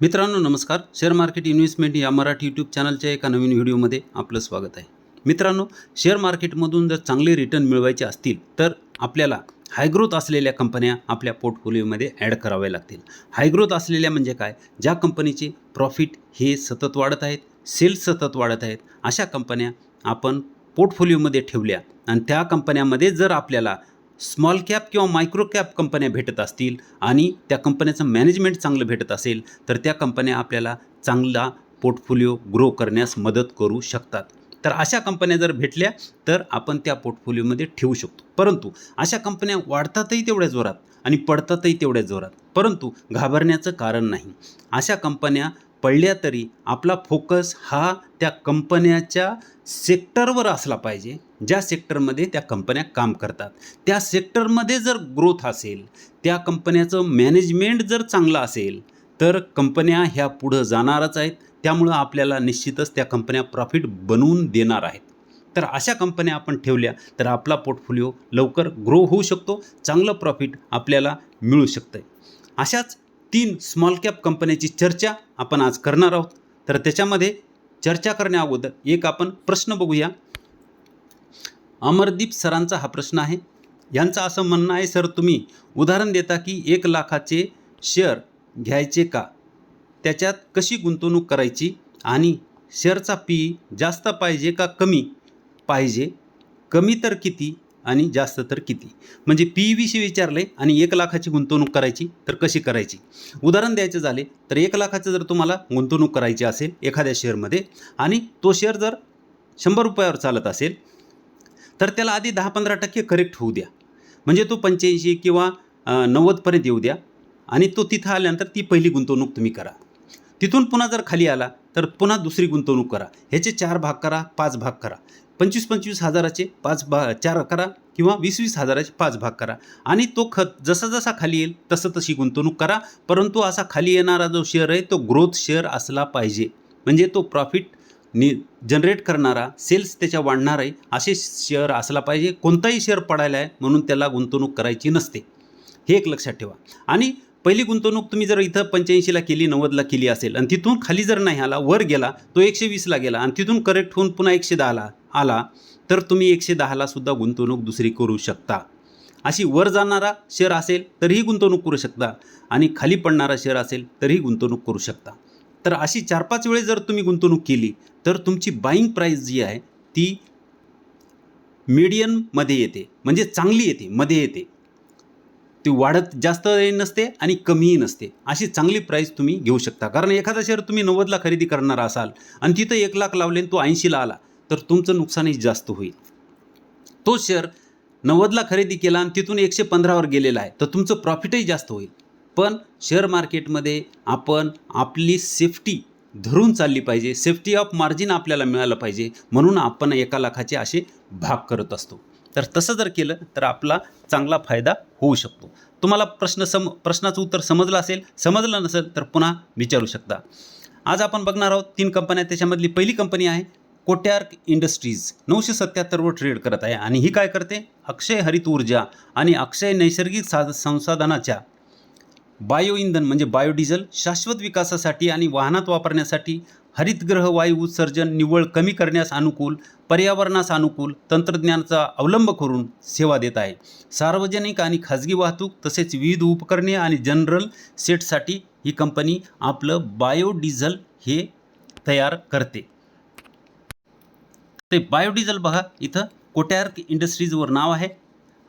मित्रांनो नमस्कार. Share market investment या मराठी यूट्यूब चॅनलच्या एका नवीन व्हिडिओमध्ये आपलं स्वागत आहे. मित्रांनो शेअर मार्केटमधून जर चांगले रिटर्न मिळवायचे असतील तर आपल्याला हायग्रोथ असलेल्या कंपन्या आपल्या पोर्टफोलिओमध्ये ॲड कराव्या लागतील. हायग्रोथ असलेल्या म्हणजे काय? ज्या कंपनीचे प्रॉफिट हे सतत वाढत आहेत सेल्स सतत वाढत आहेत अशा कंपन्या आपण पोर्टफोलिओमध्ये ठेवल्या आणि त्या कंपन्यामध्ये जर आपल्याला स्मॉल कॅप किंवा मायक्रो कॅप कंपन्या भेटत असतील आणि त्या कंपन्याचं मॅनेजमेंट चांगलं भेटत असेल तर त्या कंपन्या आपल्याला चांगला पोर्टफोलिओ ग्रो करण्यास मदत करू शकतात. तर अशा कंपन्या जर भेटल्या तर आपण त्या पोर्टफोलिओमध्ये ठेवू शकतो. परंतु अशा कंपन्या वाढतातही तेवढ्या जोरात आणि पडतातही तेवढ्या जोरात. परंतु घाबरण्याचं कारण नाही. अशा कंपन्या पडल्या तरी आपला फोकस हा त्या कंपन्याच्या सेक्टरवर असला पाहिजे. ज्या सेक्टरमध्ये त्या कंपन्या काम करतात. त्या सेक्टरमध्ये जर ग्रोथ असेल त्या कंपन्याचं मॅनेजमेंट जर चांगलं असेल तर कंपन्या ह्या पुढं जाणारच आहेत. त्यामुळं आपल्याला निश्चितच त्या कंपन्या प्रॉफिट बनवून देणार आहेत. तर अशा कंपन्या आपण ठेवल्या तर आपला पोर्टफोलिओ लवकर ग्रो होऊ शकतो. चांगलं प्रॉफिट आपल्याला मिळू शकतं अशाच तीन स्मॉल कॅप कंपन्याची चर्चा आपण आज करणार आहोत. तर त्याच्यामध्ये चर्चा करण्या अगोदर एक आपण प्रश्न बघूया. अमरदीप सरांचा हा प्रश्न आहे. यांचं असं म्हणणं आहे सर तुम्ही उदाहरण देता की एक लाखाचे शेअर घ्यायचे का? त्याच्यात कशी गुंतवणूक करायची? आणि शेअरचा पी जास्त पाहिजे का कमी पाहिजे? कमी तर किती? आणि जास्त तर किती? म्हणजे पी विषयी विचारले आणि एक लाखाची गुंतवणूक करायची तर कशी करायची? उदाहरण द्यायचं झाले तर एक लाखाचं जर तुम्हाला गुंतवणूक करायची असेल एखाद्या शेअरमध्ये आणि तो शेअर जर शंभर रुपयावर चालत असेल तर त्याला आधी दहा पंधरा टक्के करेक्ट होऊ द्या. म्हणजे तो पंच्याऐंशी किंवा नव्वदपर्यंत येऊ द्या आणि तो तिथं आल्यानंतर ती पहिली गुंतवणूक तुम्ही करा. तिथून पुन्हा जर खाली आला तर पुन्हा दुसरी गुंतवणूक करा. ह्याचे चार भाग करा पाच भाग करा. पंचवीस पंचवीस हजाराचे पाच भा चार करा किंवा वीस वीस हजाराचे पाच भाग करा. आणि तो खत जसा जसा खाली येईल तसं तशी गुंतवणूक करा. परंतु असा खाली येणारा जो शेअर आहे तो ग्रोथ शेअर असला पाहिजे. म्हणजे तो प्रॉफिट नि जनरेट करणारा सेल्स त्याच्या वाढणार आहे असे शेअर असला पाहिजे. कोणताही शेअर पडायला आहे म्हणून त्याला गुंतवणूक करायची नसते. हे एक लक्षात ठेवा. आणि पहिली गुंतवणूक तुम्ही जर इथं पंच्याऐंशीला केली नव्वदला केली असेल आणि तिथून खाली जर नाही आला वर गेला तो एकशे वीसला गेला आणि तिथून करेक्ट होऊन पुन्हा एकशे दहाला आला तर तुम्ही एकशे दहाला सुद्धा गुंतवणूक दुसरी करू शकता. अशी वर जाणारा शेअर असेल तरीही गुंतवणूक करू शकता आणि खाली पडणारा शेअर असेल तरीही गुंतवणूक करू शकता. तर अशी चार पाच वेळेस जर तुम्ही गुंतवणूक केली तर तुमची बाईंग प्राईस जी आहे ती मीडियममध्ये येते म्हणजे चांगली येते मध्ये येते. ती वाढत जास्त नसते आणि कमीही नसते. अशी चांगली प्राईस तुम्ही घेऊ शकता. कारण एखादा शेअर तुम्ही नव्वदला खरेदी करणार असाल आणि तिथं एक लाख लावले आणि तो ऐंशीला आला तर तुमचं नुकसानही जास्त होईल. तो शेअर नव्वदला खरेदी केला आणि तिथून एकशे पंधरावर गेलेला आहे तर तुमचं प्रॉफिटही जास्त होईल. पण शेअर मार्केटमध्ये आपण आपली सेफ्टी धरून चालली पाहिजे. सेफ्टी ऑफ मार्जिन आपल्याला मिळालं पाहिजे. म्हणून आपण एका लाखाचे असे भाग करत असतो. तर तसं जर केलं तर आपला चांगला फायदा होऊ शकतो. तुम्हाला प्रश्न सम प्रश्नाचं उत्तर समजलं असेल समजलं नसेल तर पुन्हा विचारू शकता. आज आपण बघणार आहोत तीन कंपन्या त्याच्यामधली पहिली कंपनी आहे कोट्यार्क इंडस्ट्रीज. नऊशे सत्याहत्तरवर ट्रेड करत आहे. आणि ही काय करते? अक्षय हरित ऊर्जा आणि अक्षय नैसर्गिक साध संसाधनाच्या बायो इंधन म्हणजे बायोडिझेल शाश्वत विकासासाठी आणि वाहनात वापरण्यासाठी हरितग्रह वायू उत्सर्जन निव्वळ कमी करण्यास अनुकूल पर्यावरणास अनुकूल तंत्रज्ञानाचा अवलंब करून सेवा देत आहे. सार्वजनिक आणि खाजगी वाहतूक तसेच विविध उपकरणे आणि जनरल सेटसाठी ही कंपनी आपलं बायोडिझल हे तयार करते. ते बायोडिझल बघा इथं कोट्यार्क इंडस्ट्रीजवर नाव आहे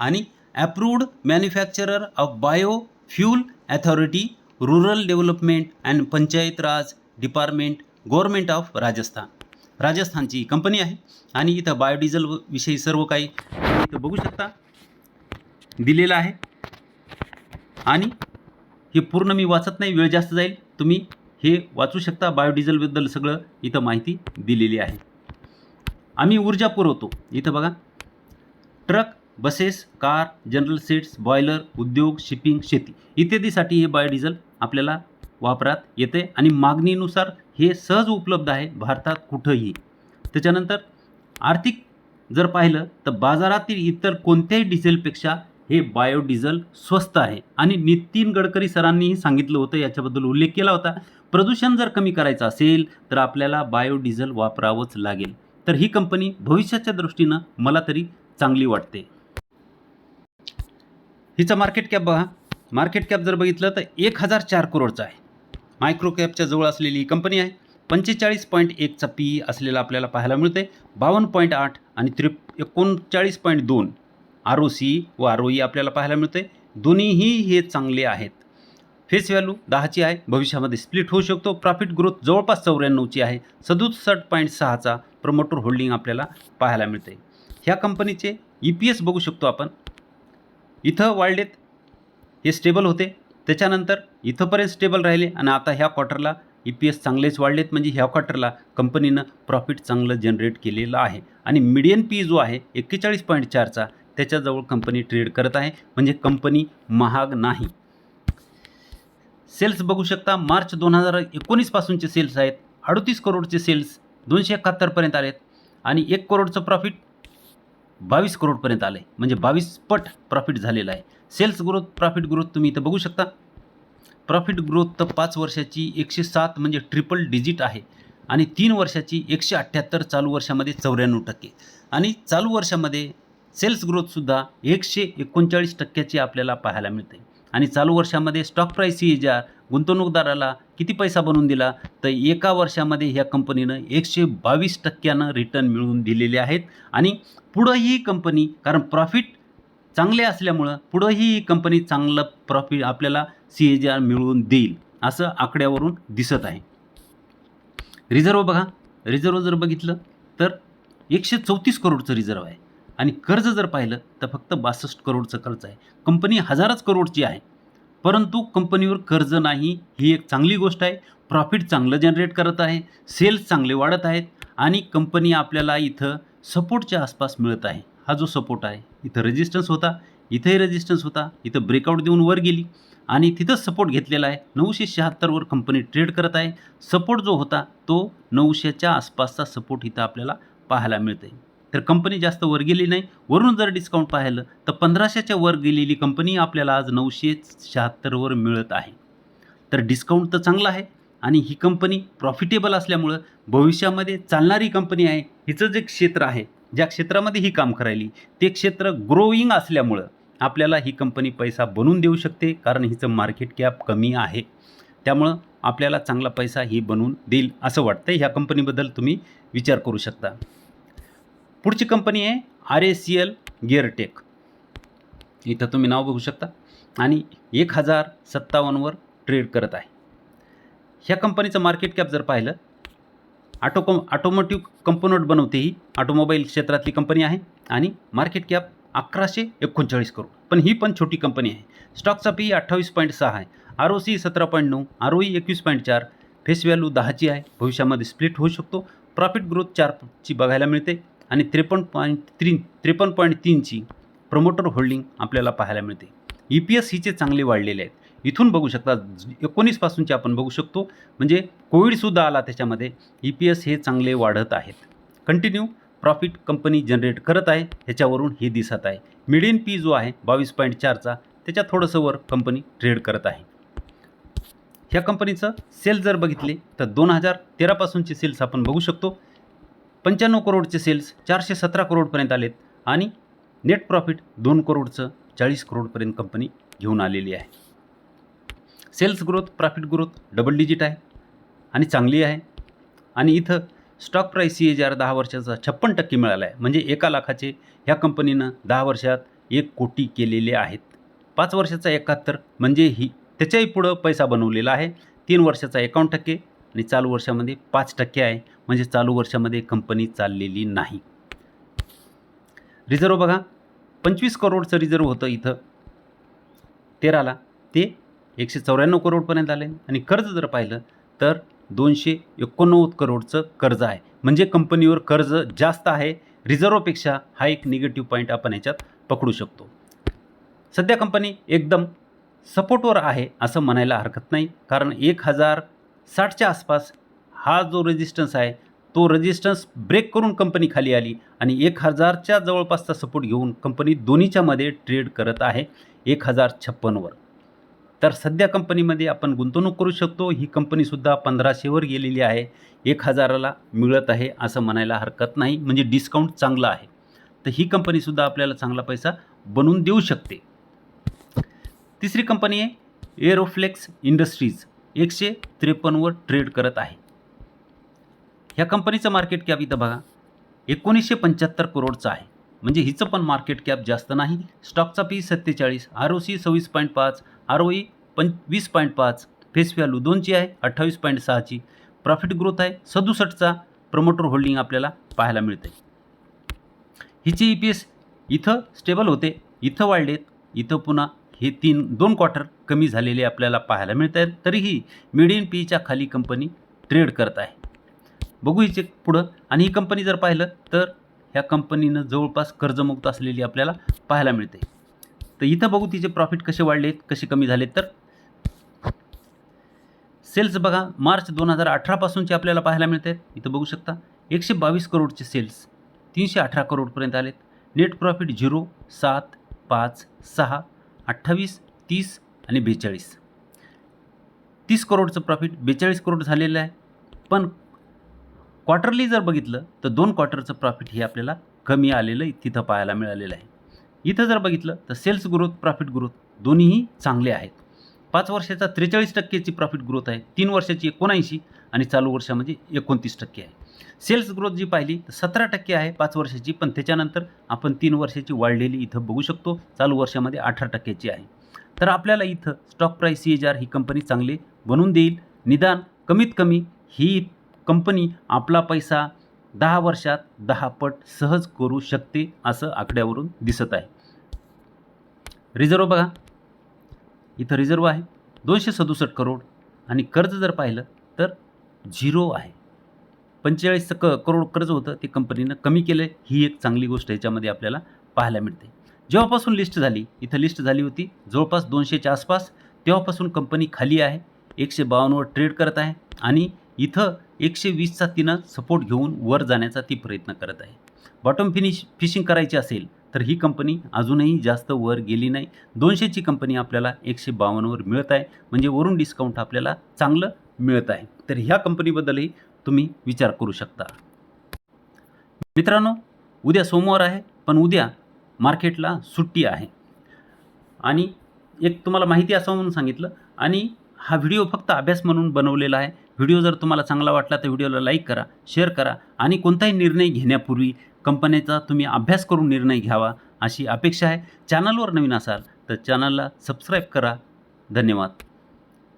आणि approved manufacturer of bio fuel authority rural development and panchayat raj department government of Rajasthan. राजस्थानची company आहे आणि इथं बायोडिझेल विषयी सर्व काही इथं बघू शकता. दिलेलं आहे. आणि हे पूर्ण मी वाचत नाही वेळ जास्त जाईल. तुम्ही हे वाचू शकता बायोडिझेलबद्दल सगळं इथं माहिती दिलेली आहे. आम्ही ऊर्जा पुरवतो. इथं बघा. Truck buses car general seats boiler उद्योग शिपिंग शेती. इत्यादीसाठी हे बायोडिझेल आपल्याला वापरात येते आणि मागणीनुसार हे सहज उपलब्ध आहे भारतात कुठंही. त्याच्यानंतर आर्थिक जर पाहिलं तर बाजारातील इतर कोणत्याही डिझेलपेक्षा हे बायोडिझेल स्वस्त आहे. आणि नितीन गडकरी सरांनीही सांगितलं होतं याच्याबद्दल उल्लेख केला होता प्रदूषण जर कमी करायचं असेल तर आपल्याला बायोडिझेल वापरावंच लागेल. तर ही कंपनी भविष्याच्या दृष्टीनं मला तरी चांगली वाटते. हिचं मार्केट कॅप बघा. मार्केट कॅप जर बघितलं तर एक हजार चार करोडचं आहे. मायक्रोकॅपच्या जवळ असलेली ही कंपनी आहे. पंचेचाळीस पॉईंट एकचा पी असलेला आपल्याला पाहायला मिळते बावन्न पॉईंट आठ आणि त्रि एकोणचाळीस पॉईंट दोन आर ओ सी व आर ओ ई आपल्याला पाहायला मिळते दोन्हीही हे चांगले आहेत. फेस व्हॅल्यू दहाची आहे. भविष्यामध्ये स्प्लिट होऊ शकतो. प्रॉफिट ग्रोथ जवळपास चौऱ्याण्णवची आहे. सदुसष्ट पॉईंट सहाचा प्रमोटर होल्डिंग आपल्याला पाहायला मिळते ह्या कंपनीचे ई पी एस बघू शकतो आपण. इथं वाढलेत हे स्टेबल होते. त्याच्यानंतर इथंपर्यंत स्टेबल राहिले आणि आता ह्या क्वार्टरला ई पी एस चांगलेच वाढलेत. म्हणजे ह्या क्वार्टरला कंपनीनं प्रॉफिट चांगलं जनरेट केलेलं आहे. आणि मिडियन पी जो आहे एक्केचाळीस पॉईंट चारचा त्याच्याजवळ कंपनी ट्रेड करत आहे. म्हणजे कंपनी महाग नाही. सेल्स बघू शकता मार्च दोन हजार एकोणीसपासूनचे सेल्स आहेत. अडतीस करोडचे सेल्स दोनशे एकाहत्तरपर्यंत आलेत. आणि एक करोडचं प्रॉफिट बावीस करोडपर्यंत आलं आहे म्हणजे बावीस पट प्रॉफिट झालेलं आहे. सेल्स ग्रोथ प्रॉफिट ग्रोथ तुम्ही इथं बघू शकता. प्रॉफिट ग्रोथ तर पाच वर्षाची एकशे सात म्हणजे ट्रिपल डिजिट आहे. आणि तीन वर्षाची एकशे अठ्ठ्याहत्तर चालू वर्षामध्ये चौऱ्याण्णव टक्के. आणि चालू वर्षामध्ये सेल्स ग्रोथसुद्धा एकशे एकोणचाळीस टक्क्याची आपल्याला पाहायला मिळते. आणि चालू वर्षामध्ये स्टॉक प्राईस ही ज्या गुंतवणूकदाराला किती पैसा बनवून दिला? तर एका वर्षामध्ये ह्या कंपनीनं एकशे बावीस टक्क्यानं रिटर्न मिळवून दिलेले आहेत. आणि पुढंही ही कंपनी कारण प्रॉफिट चांगले असल्यामुळं पुढंही ही कंपनी चांगलं प्रॉफिट आपल्याला सी ए जी आर मिळवून देईल असं आकड्यावरून दिसत आहे. रिझर्व बघा. रिझर्व जर बघितलं तर एकशे चौतीस करोडचं रिझर्व आहे. आणि कर्ज जर पाहिलं तर फक्त बासष्ट करोडचं कर्ज आहे. कंपनी हजारच करोडची आहे. परंतु कंपनीवर कर्ज नाही ही एक चांगली गोष्ट आहे. प्रॉफिट चांगलं जनरेट करत आहे सेल्स चांगले वाढत आहेत आणि कंपनी आपल्याला इथं सपोर्टच्या आसपास मिळत आहे. हा जो सपोर्ट आहे इथं रेजिस्टन्स होता इथंही रेजिस्टन्स होता इथं ब्रेकआउट देऊन वर गेली आणि तिथंच सपोर्ट घेतलेला आहे. नऊशे शहात्तरवर कंपनी ट्रेड करत आहे. सपोर्ट जो होता तो नऊशेच्या आसपासचा सपोर्ट इथं आपल्याला पाहायला मिळते तर कंपनी जास्त वर गेली नाही. वरून जर डिस्काउंट पाहिलं तर पंधराशेच्या वर गेलेली कंपनी आपल्याला आज नऊशे शहात्तरवर मिळत आहे. तर डिस्काउंट तर चांगला आहे आणि ही कंपनी प्रॉफिटेबल असल्यामुळं भविष्यामध्ये चालणारी कंपनी आहे हिचं जे क्षेत्र आहे ज्या क्षेत्रामध्ये ही काम करायली ते क्षेत्र ग्रोईंग असल्यामुळं आपल्याला ही कंपनी पैसा बनवून देऊ शकते कारण हिचं मार्केट कॅप कमी आहे. त्यामुळं आपल्याला चांगला पैसा ही बनवून देईल असं वाटतं ह्या कंपनीबद्दल तुम्ही विचार करू शकता. पुढची कंपनी आहे R A C L Geartech. इथं तुम्ही नाव बघू शकता. आणि एक हजार सत्तावन्नवर ट्रेड करत आहे. ह्या कंपनीचं मार्केट कॅप जर पाहिलं ऑटो ऑटोमोटिव्ह कंपोनंट बनवते ही ऑटोमोबाईल क्षेत्रातली कंपनी आहे आणि मार्केट कॅप अकराशे एकोणचाळीस करोड. पण ही पण छोटी कंपनी आहे. स्टॉकचा पी अठ्ठावीस पॉईंट सहा आहे. आर ओ सी सतरा पॉईंट नऊ आर ओ ई एकवीस पॉईंट चार फेस व्हॅल्यू दहाची आहे. भविष्यामध्ये स्प्लिट होऊ शकतो. प्रॉफिट ग्रोथ चारची बघायला मिळते. आणि त्रेपन्न पॉईंट तीन त्रेपन्न पॉईंट तीनची प्रमोटर होल्डिंग आपल्याला पाहायला मिळते. ई पी एस हिचे चांगले वाढलेले आहेत. इथून बघू शकता एकोणीसपासूनचे आपण बघू शकतो. म्हणजे कोविडसुद्धा आला त्याच्यामध्ये. ई पी एस हे चांगले वाढत आहेत. कंटिन्यू प्रॉफिट कंपनी जनरेट करत आहे. ह्याच्यावरून हे दिसत आहे. मिडियन पी जो आहे बावीस पॉईंट चारचा त्याच्या थोडंसं वर कंपनी ट्रेड करत आहे. ह्या कंपनीचं सेल जर बघितले तर दोन हजार तेरापासूनचे सेल्स आपण बघू शकतो. पंच्याण्णव करोडचे सेल्स चारशे सतरा करोडपर्यंत आलेत आणि नेट प्रॉफिट दोन करोडचं चाळीस करोडपर्यंत कंपनी घेऊन आलेली आहे. Sales growth profit growth double digit आहे आणि चांगली आहे. आणि इथं stock price C H R दहा वर्षाचा छप्पन टक्के मिळाला आहे म्हणजे एका लाखाचे ह्या कंपनीनं दहा वर्षात एक कोटी केलेले आहेत. पाच वर्षाचा एकाहत्तर म्हणजे ही त्याच्याही पुढं पैसा बनवलेला आहे. तीन वर्षाचा एकावन्न टक्के आणि चालू वर्षामध्ये पाच टक्के आहे. म्हणजे चालू वर्षामध्ये कंपनी चाललेली नाही. रिझर्व बघा पंचवीस करोडचं रिझर्व होतं इथं. तेराला ते एकशे चौऱ्याण्णव करोडपर्यंत आले आणि कर्ज जर पाहिलं तर दोनशे एकोणनव्वद करोडचं कर्ज आहे. म्हणजे कंपनीवर कर्ज जास्त आहे. रिझर्वपेक्षा हा एक निगेटिव्ह पॉईंट आपण याच्यात पकडू शकतो. सध्या कंपनी एकदम सपोर्टवर आहे असं म्हणायला हरकत नाही. कारण एक हजार साठच्या आसपास हा जो रेजिस्टन्स आहे तो रेजिस्टन्स ब्रेक करून कंपनी खाली आली आणि एक हजारच्या जवळपासचा सपोर्ट घेऊन कंपनी दोन्हीच्यामध्ये ट्रेड करत आहे एक हजार छप्पनवर तर सध्या कंपनीमध्ये आपण गुंतवणूक करू शकतो. ही कंपनीसुद्धा पंधराशेवर गेलेली आहे. एक हजाराला मिळत आहे असं म्हणायला हरकत नाही. म्हणजे डिस्काउंट चांगलं आहे. तर ही कंपनीसुद्धा आपल्याला चांगला पैसा बनवून देऊ शकते. तिसरी कंपनी आहे एरोफ्लेक्स इंडस्ट्रीज एकशे त्रेपन्नवर ट्रेड करत आहे. ह्या कंपनीचं मार्केट कॅप इथं बघा. एकोणीसशे पंच्याहत्तर करोडचं आहे. म्हणजे हिचं पण मार्केट कॅप जास्त नाही. स्टॉकचा पी सत्तेचाळीस आर ओ सी सव्वीस पॉईंट पाच आर ओ ई पं वीस पॉईंट पाच फेस व्हॅल्यू दोनची आहे अठ्ठावीस पॉईंट सहाची. प्रॉफिट ग्रोथ आहे सदुसष्टचा प्रमोटर होल्डिंग आपल्याला पाहायला मिळते हिचे ई पी एस इथं स्टेबल होते इथं वाढलेत इथं पुन्हा हे तीन दोन क्वार्टर कमी झालेले आपल्याला पाहायला मिळत आहेत तरीही मिडियन पीच्या खाली कंपनी ट्रेड करत आहे. बघू इथे पुढं. आणि ही कंपनी जर पाहिलं तर ह्या कंपनीनं जवळपास कर्जमुक्त असलेली आपल्याला पाहायला मिळते. तर इथं बघू तिचे प्रॉफिट कसे वाढलेत कसे कमी झालेत. तर सेल्स बघा मार्च दोन हजार अठरापासूनचे आपल्याला पाहायला मिळत. आहेत इथं बघू शकता एकशे बावीस करोडचे सेल्स तीनशे अठरा करोडपर्यंत आलेत. नेट प्रॉफिट झिरो सात पाच सहा अठ्ठावीस तीस आणि बेचाळीस. तीस करोडचं प्रॉफिट बेचाळीस करोड झालेलं आहे. पण क्वार्टरली जर बघितलं तर दोन क्वार्टरचं प्रॉफिट हे आपल्याला कमी आलेलं तिथं पाहायला मिळालेलं आहे. इथं जर बघितलं तर सेल्स ग्रोथ प्रॉफिट ग्रोथ दोन्हीही चांगले आहेत. पाच वर्षाचा त्रेचाळीस टक्केची प्रॉफिट ग्रोथ आहे तीन वर्षाची एकोणऐंशी आणि चालू वर्षामध्ये म्हणजे एकोणतीस टक्के आहे. सेल्स ग्रोथ जी पाहिली तर सतरा टक्के आहे पाच वर्षाची पण त्याच्यानंतर आपण तीन वर्षाची वाढलेली इथं बघू शकतो चालू वर्षामध्ये अठरा टक्क्याची आहे. तर आपल्याला इथं stock price C H R ही कंपनी चांगली बनवून देईल. निदान कमीत कमी ही कंपनी आपला पैसा दहा वर्षात दहा पट सहज करू शकते असं आकड्यावरून दिसत आहे. रिझर्व बघा. इथं रिझर्व आहे. दोनशे सदुसष्ट करोड आणि कर्ज जर पाहिलं तर झिरो आहे. पंचेचाळीस क करोड कर्ज होतं. ते कंपनीनं कमी केलं ही एक चांगली गोष्ट याच्यामध्ये आपल्याला पाहायला मिळते. जेव्हापासून लिस्ट झाली इथं लिस्ट झाली होती जवळपास दोनशेच्या आसपास तेव्हापासून कंपनी खाली आहे. एकशे बावन्नवर ट्रेड करत आहे आणि इथं एकशे वीसचा तिनं सपोर्ट घेऊन वर जाण्याचा ती प्रयत्न करत आहे. बॉटम फिनिश फिशिंग करायची असेल तर ही कंपनी अजूनही जास्त वर गेली नाही. दोनशेची कंपनी आपल्याला एकशे बावन्नवर मिळत आहे. म्हणजे वरून डिस्काउंट आपल्याला चांगलं मिळत आहे. तर ह्या कंपनीबद्दलही तुम्ही विचार करू शकता. मित्रांनो उद्या सोमवार आहे पण उद्या मार्केटला सुट्टी आहे. आणि एक तुम्हाला माहिती असावं म्हणून सांगितलं. आणि हा व्हिडिओ फक्त अभ्यास म्हणून बनवलेला आहे. व्हिडिओ जर तुम्हाला चांगला वाटला तर व्हिडिओला लाईक करा शेअर करा आणि कोणताही निर्णय घेण्यापूर्वी कंपनीचा तुम्ही अभ्यास करून निर्णय घ्यावा अशी अपेक्षा आहे. चॅनलवर नवीन असाल तर चॅनलला सबस्क्राईब करा. धन्यवाद.